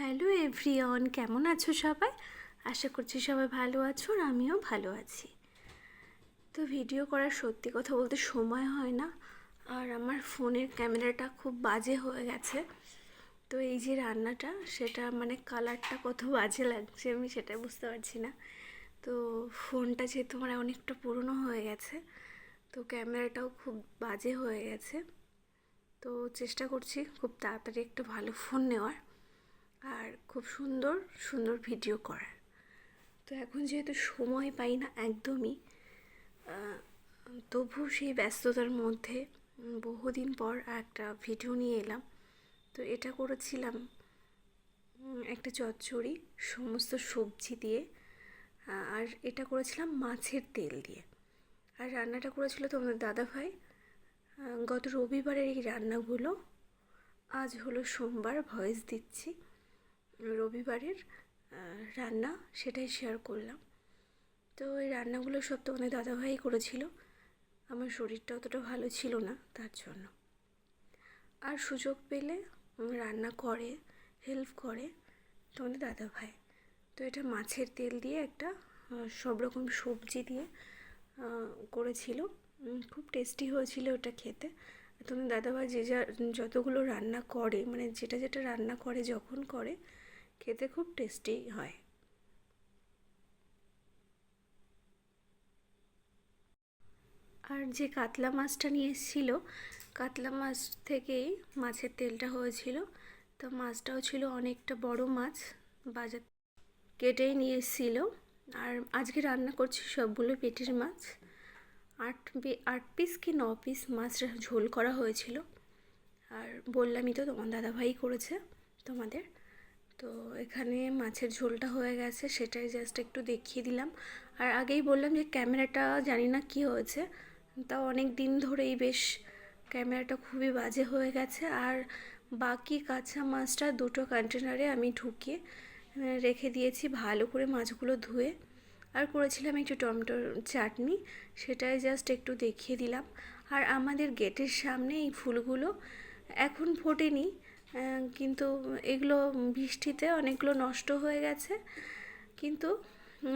Hello everyone কেমন আছো সবাই? আশা করছি সবাই ভালো আছো আর আমিও ভালো আছি। তো ভিডিও করার সত্যি কথা বলতে সময় হয় না, আর আমার ফোনের ক্যামেরাটা খুব বাজে হয়ে গেছে। তো এই যে রান্নাটা, সেটা মানে কালারটা কত বাজে লাগছে আমি সেটা বুঝতে পারছি না। তো ফোনটা যেহেতু মানে অনেকটা পুরনো হয়ে গেছে, তো ক্যামেরাটাও খুব বাজে হয়ে গেছে। তো চেষ্টা করছি খুব তাড়াতাড়ি একটা ভালো ফোন নেওয়ার। আর খুব সুন্দর সুন্দর ভিডিও করার। তো এখন যেহেতু সময় পাই না একদমই তবু সেই ব্যস্ততার মধ্যে বহুদিন পর একটা ভিডিও নিয়ে এলাম। তো এটা করেছিলাম একটা চচ্চড়ি, সমস্ত সবজি দিয়ে আর এটা করেছিলাম মাছের তেল দিয়ে। আর রান্নাটা করেছিল তোমাদের দাদাভাই। গত রবিবারের এই রান্নাগুলো আজ হলো সোমবার ভয়েস দিচ্ছি। রবিবারের রান্না সেটাই শেয়ার করলাম। তো এই রান্নাগুলো সব তোমাদের দাদাভাই করেছিল। আমার শরীরটা অতটা ভালো ছিল না তার জন্য। আর সুযোগ পেলে রান্না করে হেল্প করে তোমাদের দাদাভাই। তো এটা মাছের তেল দিয়ে একটা সব রকম সবজি দিয়ে করেছিল। খুব টেস্টি হয়েছিল ওটা খেতে। তোমাদের দাদাভাই যে যা যতগুলো রান্না করে মানে যেটা যেটা রান্না করে, যখন করে খেতে খুব টেস্টি হয়। আর যে কাতলা মাছটা নিয়ে এসেছিল, কাতলা মাছ থেকেই মাছের তেলটা হয়েছিল। তো মাছটাও ছিল অনেকটা বড় মাছ, বাজার কেটেই নিয়ে এসেছিল। আর আজকে রান্না করছি সবগুলো পেটির মাছ। আট আট পিস কি ন পিস মাছ ঝোল করা হয়েছিল। আর বললামই তো তোমার দাদাভাই করেছে তোমাদের। তো এখানে মাছের ঝোলটা হয়ে গেছে, সেটাই জাস্ট একটু দেখিয়ে দিলাম। আর আগেই বললাম যে ক্যামেরাটা জানি না কি হয়েছে তাও অনেক দিন ধরেই বেশ ক্যামেরাটা খুবই বাজে হয়ে গেছে। আর বাকি কাঁচা মাছটা দুটো কন্টেনারে আমি ঢুকিয়ে রেখে দিয়েছি ভালো করে মাছগুলো ধুয়ে। আর করেছিলাম একটু টমেটোর চাটনি, সেটাই জাস্ট একটু দেখিয়ে দিলাম। আর আমাদের গেটের সামনে এই ফুলগুলো এখন ফোটেনি কিন্তু এগুলো বৃষ্টিতে অনেকগুলো নষ্ট হয়ে গেছে। কিন্তু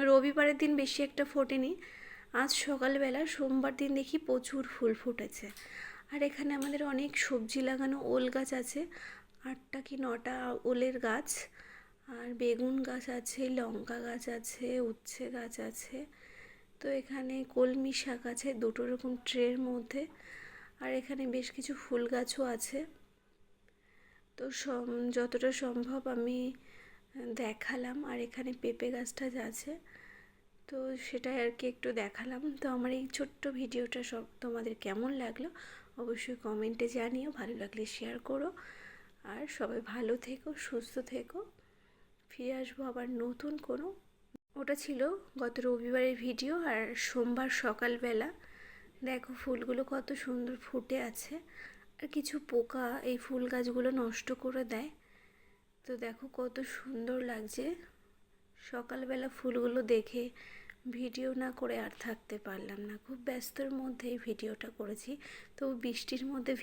রবিবারের দিন বেশি একটা ফোটেনি। আজ সকালবেলা সোমবার দিন দেখি প্রচুর ফুল ফুটেছে। আর এখানে আমাদের অনেক সবজি লাগানো ওল গাছ আছে। আটটা কি নটা ওলের গাছ। আর বেগুন গাছ আছে, লঙ্কা গাছ আছে, উচ্ছে গাছ আছে। তো এখানে কলমি শাক আছে, দুটো রকম ট্রের মধ্যে। আর এখানে বেশ কিছু ফুল গাছও আছে। তো সম, যতটা সম্ভব আমি দেখালাম। আর এখানে পেঁপে গাছটা আছে তো সেটাই আর কি একটু দেখালাম। তো আমার এই ছোট্ট ভিডিওটা সব তোমাদের কেমন লাগল, অবশ্যই কমেন্টে জানিও। ভালো লাগলে শেয়ার করো। আর সবাই ভালো থেকো, সুস্থ থেকো। ফিরে আসব আবার নতুন কোনো। ওটা ছিল গত রবিবারের ভিডিও আর সোমবার সকালবেলা। দেখো ফুলগুলো কত সুন্দর ফুটে আছে। আর কিছু পোকা এই ফুল গাছগুলো নষ্ট করে দেয়। তো দেখো কত সুন্দর লাগছে। সকালবেলা ফুলগুলো দেখে ভিডিও না করে আর থাকতে পারলাম না। খুব ব্যস্তর মধ্যে এই ভিডিওটা করেছি। তো বৃষ্টির মধ্যে